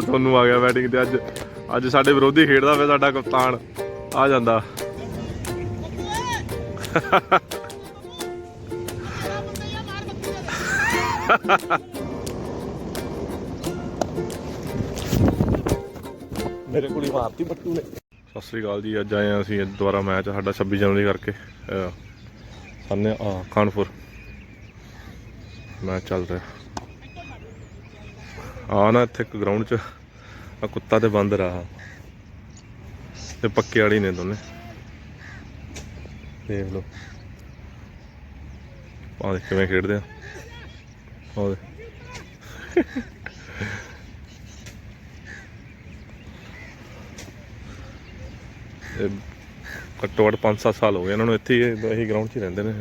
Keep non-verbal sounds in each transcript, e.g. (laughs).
ਤੁਹਾਨੂੰ ਆ ਗਿਆ ਬੈਟਿੰਗ ਤੇ ਅੱਜ ਅੱਜ ਸਾਡੇ ਵਿਰੋਧੀ ਖੇਡਦਾ ਪਿਆ ਸਾਡਾ ਕਪਤਾਨ। ਆ ਜਾਂਦਾ। ਮੇਰੇ ਕੋਲ ਹੀ ਮਾਰਤੀ ਬੱਟੂ ਨੇ। ਸਤਿ ਸ੍ਰੀ ਅਕਾਲ ਜੀ ਅੱਜ ਆਏ ਹਾਂ ਅਸੀਂ ਦੁਬਾਰਾ ਮੈਚ ਸਾਡਾ 26 ਜਨਵਰੀ ਕਰਕੇ ਆ ਕਾਨਪੁਰ ਮੈਚ ਚੱਲ ਰਿਹਾ। ਆ ਨਾ ਇੱਥੇ ਇੱਕ ਗਰਾਊਂਡ 'ਚ ਆ ਕੁੱਤਾ ਤੇ ਬਾਂਦਰ ਆ ਤੇ ਪੱਕੇ ਵਾਲੀ ਨੇ ਦੋਨੇ। ਦੇਖ ਲਓ। ਆ ਦੇਖ ਕਿਵੇਂ ਖੇਡਦੇ ਆ। ਉਹ ਦੇਖ। ਘੱਟੋ ਘੱਟ 5-7 ਸਾਲ ਹੋ ਗਏ ਇਹਨਾਂ ਨੂੰ ਇੱਥੇ ਹੀ ਇਹ- ਇਹੀ ਗਰਾਊਂਡ 'ਚ ਹੀ ਰਹਿੰਦੇ ਨੇ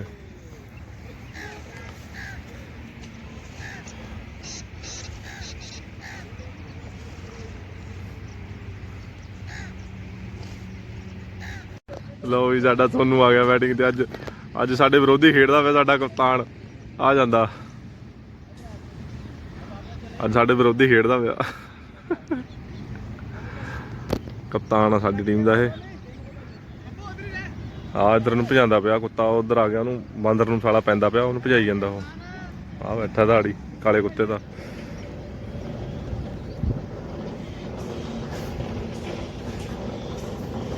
ਲਓ ਜੀ, ਸਾਡਾ ਤੁਹਾਨੂੰ ਆ ਗਿਆ ਬੈਟਿੰਗ ਤੇ। ਅੱਜ ਅੱਜ ਸਾਡੇ ਵਿਰੋਧੀ ਖੇਡਦਾ ਪਿਆ ਸਾਡਾ ਕਪਤਾਨ। ਆ ਜਾਂਦਾ। ਅੱਜ ਸਾਡੇ ਵਿਰੋਧੀ ਖੇਡਦਾ ਪਿਆ। ਕਪਤਾਨ ਆ ਸਾਡੀ ਟੀਮ ਦਾ ਇਹ। ਆ ਇਧਰ ਨੂੰ ਭਜਾਉਂਦਾ ਪਿਆ ਕੁੱਤਾ ਉਧਰ ਆ ਗਿਆ, ਉਹਨੂੰ ਬਾਂਦਰ ਨੂੰ ਸਾਲਾ ਪੈਂਦਾ ਪਿਆ, ਉਹਨੂੰ ਭਜਾਈ ਜਾਂਦਾ ਉਹ। ਆ ਬੈਠਾ ਦਾੜੀ ਕਾਲੇ ਕੁੱਤੇ ਦਾ।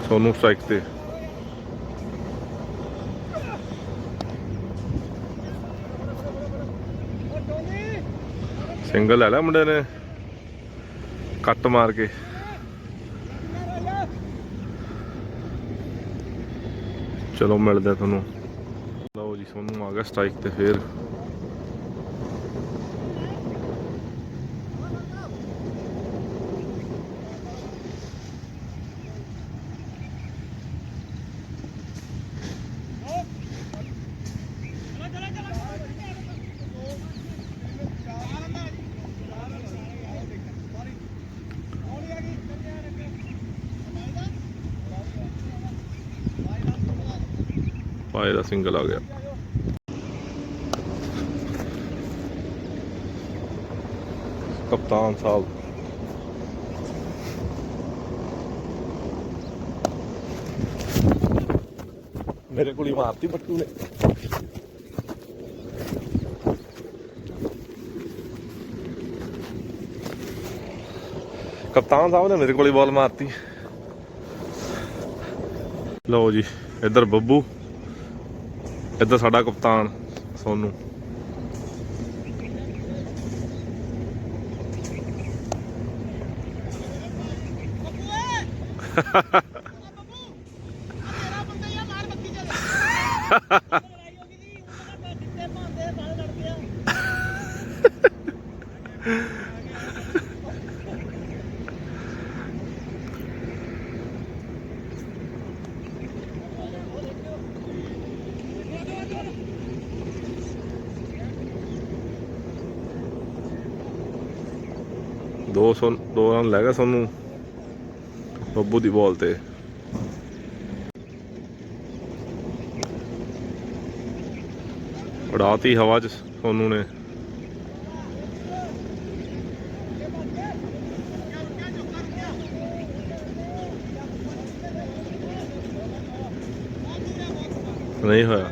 ਸੋਨੂੰ ਸਟ੍ਰਾਈਕ ਤੇ। ਸਿੰਗਲ ਲੈ ਲਿਆ ਮੁੰਡੇ ਨੇ। ਕੱਟ ਮਾਰ ਕੇ। ਚਲੋ ਮਿਲਦੇ ਤੁਹਾਨੂੰ। ਲਓ ਜੀ, ਸੋਨੂੰ ਆ ਗਿਆ ਸਟ੍ਰਾਈਕ ਤੇ ਫੇਰ। ਪਾਏ ਦਾ ਸਿੰਗਲ ਆ ਗਿਆ। ਕਪਤਾਨ ਸਾਹਿਬ। ਮੇਰੇ ਕੋਲ ਹੀ ਮਾਰਤੀ ਬੱਟੂ ਨੇ। ਕਪਤਾਨ ਸਾਹਿਬ ਨੇ ਮੇਰੇ ਕੋਲ ਹੀ ਬਾਲ ਮਾਰਤੀ। ਲਓ ਜੀ, ਇੱਧਰ ਬੱਬੂ। ਇੱਧਰ ਸਾਡਾ ਕਪਤਾਨ ਸੋਨੂੰ। (laughs) (laughs) ਦੋ ਸੌ ਦੋ ਰਨ ਲੈ ਗਿਆ ਸੋਨੂੰ। ਬੱਬੂ ਦੀ ਬਾਲ ਤੇ। ਉਡਾਤੀ ਹਵਾ ਚ ਸੋਨੂੰ ਨੇ। ਨਹੀਂ ਹੋਇਆ।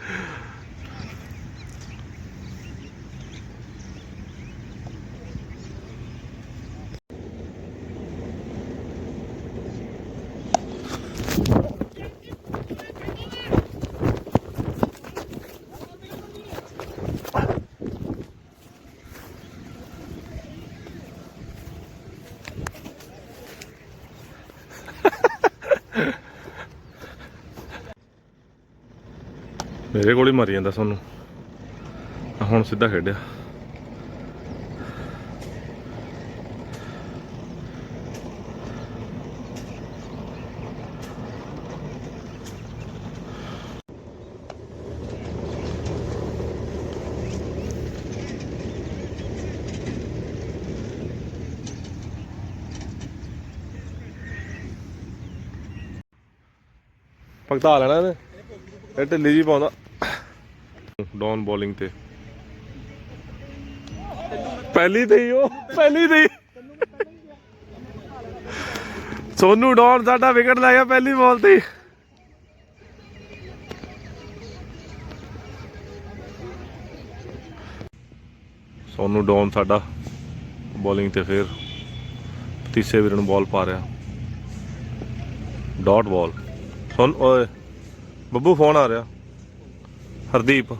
ਮੇਰੇ ਕੋਲ ਹੀ ਮਰ ਜਾਂਦਾ ਸਾਨੂੰ। ਹੁਣ ਸਿੱਧਾ ਖੇਡਿਆ। ਭਗਤਾ ਲੈਣਾ ਇਹ ਢਿੱਲੀ ਜੀ ਪਾਉਂਦਾ। ਡਾਊਨ ਬੋਲਿੰਗ ਤੇ। ਪਹਿਲੀ ਤੇ ਹੀ ਉਹ, ਪਹਿਲੀ ਤੇ ਸੋਨੂ ਡਾਊਨ ਸਾਡਾ ਵਿਕਟ ਲੈ ਗਿਆ ਪਹਿਲੀ ਬਾਲ ਤੇ ਸੋਨੂ ਡਾਊਨ ਸਾਡਾ ਬੋਲਿੰਗ ਤੇ ਫਿਰ ਤੀਸਰੇ ਵੀਰ ਨੂੰ ਬਾਲ ਪਾ ਰਿਹਾ। ਡਾਟ ਬਾਲ ਸੁਣ ਓਏ, ਬੱਬੂ ਫੋਨ ਆ ਰਿਹਾ। ਹਰਦੀਪ।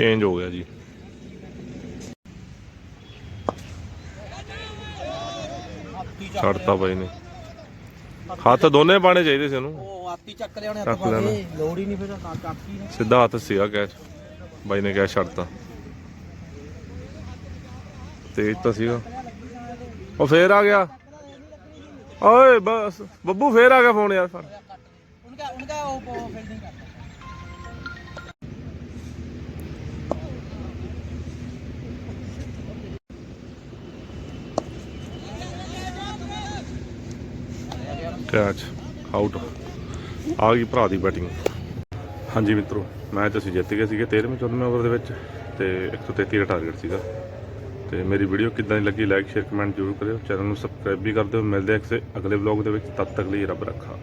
ਚੇਂਜ ਹੋ ਗਿਆ ਜੀ। ਛੱਡਤਾ ਬਾਈ ਨੇ। ਹੱਥ ਦੋਨੇ ਪਾਣੇ ਚਾਹੀਦੇ ਸੀ ਉਹਨੂੰ। ਉਹ ਆਤੀ ਚੱਕ ਲਿਆਉਣੇ ਚੱਕ ਲੈਣਾ। ਲੋੜ ਹੀ ਨਹੀਂ ਫਿਰ ਕਾ ਕਾਕੀ ਨੇ ਸਿੱਧਾ ਹੱਥ ਸੀਗਾ ਕੈਚ। ਬਾਈ ਨੇ ਕੈਚ ਛੱਡਤਾ। ਤੇਜ ਤਾਂ ਸੀਗਾ। ਉਹ ਫੇਰ ਆ ਗਿਆ। ਓਏ ਬਸ ਬੱਬੂ ਫੇਰ ਆ ਗਿਆ ਫੋਨ ਯਾਰ। ਫੜ ਉਨਕਾ ਉਨਕਾ ਉਹ ਫੀਲਡਿੰਗ ਕੈਚ ਆਊਟ ਆ ਗਈ ਭਰਾ ਦੀ ਬੈਟਿੰਗ ਹਾਂਜੀ ਮਿੱਤਰੋ ਮੈਚ ਅਸੀਂ ਜਿੱਤ ਗਏ ਸੀਗੇ 13ਵੇਂ 14ਵੇਂ ਓਵਰ ਦੇ ਵਿੱਚ ਤੇ 133 ਦਾ ਟਾਰਗੇਟ ਸੀਗਾ। ਤੇ ਮੇਰੀ ਵੀਡੀਓ ਕਿੱਦਾਂ ਦੀ ਲੱਗੀ ਲਾਈਕ ਸ਼ੇਅਰ ਕਮੈਂਟ ਜ਼ਰੂਰ ਕਰਿਓ। ਚੈਨਲ ਨੂੰ ਸਬਸਕ੍ਰਾਈਬ ਵੀ ਕਰ ਦਿਓ। ਮਿਲਦੇ ਹਾਂ ਕਿਸੇ ਅਗਲੇ ਵਲੌਗ ਦੇ ਵਿੱਚ। ਤਦ ਤੱਕ ਲਈ ਰੱਬ ਰੱਖਾ।